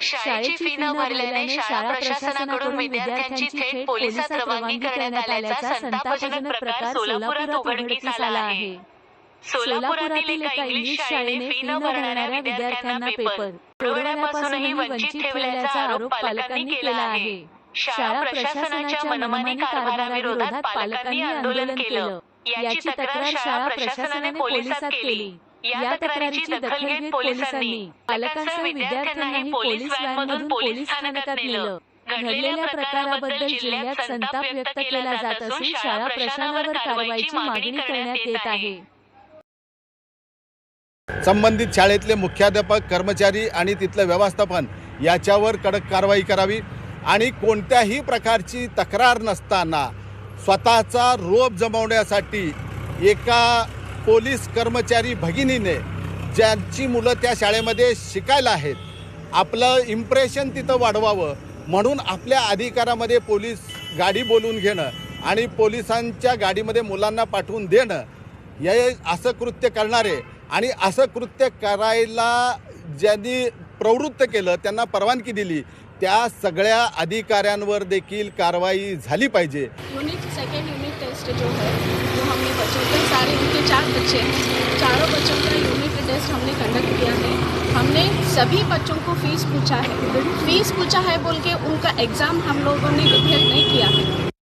शाळेची फी न भरल्याने शाळा प्रशासनाकडून विद्यार्थ्यांची थेट पोलिसात रवानगी करण्यात आल्याचा संतापजनक प्रकार सोलापुरात उघडकीस आला आहे. सोलापुरातील एका इंग्लिश शाळेने फी न भरणाऱ्या विद्यार्थ्यांना पेपर. पुरवण्यापासूनही वंचित ठेवल्याचा आरोप पालकांनी केला आहे. शाळा प्रशासनाच्या मनमानी कारभाराविरोधात पालकांनी आंदोलन केलं. याची तक्रार शाळा प्रशासनाने पोलिसात केली. या तक्रारीची दखल घेत पोलिसांनी पालकांसह विद्यार्थ्यांनाही पोलीस व्हॅनमधून पोलीस स्थानकात नेलं. घडलेल्या प्रकाराबद्दल जिल्ह्यात संताप व्यक्त केला जात असून शाळा प्रशासनावर कारवाईची मागणी करण्यात येत आहे. संबंधित शाळेतले मुख्याध्यापक कर्मचारी आणि तिथलं व्यवस्थापन याच्यावर कडक कारवाई करावी आणि कोणत्याही प्रकारची तक्रार नसताना स्वतःचा रोप जमवण्यासाठी एका पोलीस कर्मचारी भगिनीने ज्यांची मुलं त्या शाळेमध्ये शिकायला आहेत आपलं इम्प्रेशन तिथं वाढवावं म्हणून आपल्या अधिकारामध्ये पोलीस गाडी बोलवून घेणं आणि पोलिसांच्या गाडीमध्ये मुलांना पाठवून देणं हे असं कृत्य करणारे आणि असं कृत्य करायला ज्यांनी प्रवृत्त केलं त्यांना परवानगी दिली त्या सगळ्या अधिकाऱ्यांवर देखील कारवाई झाली पाहिजे. चार बच्चे हैं। चारों बच्चों का यूनिट टेस्ट हमने कंडक्ट किया है। हमने सभी बच्चों को फ़ीस पूछा है। फ़ीस पूछा है बोल के उनका एग्ज़ाम हम लोगों ने डिक्लेयर नहीं किया है।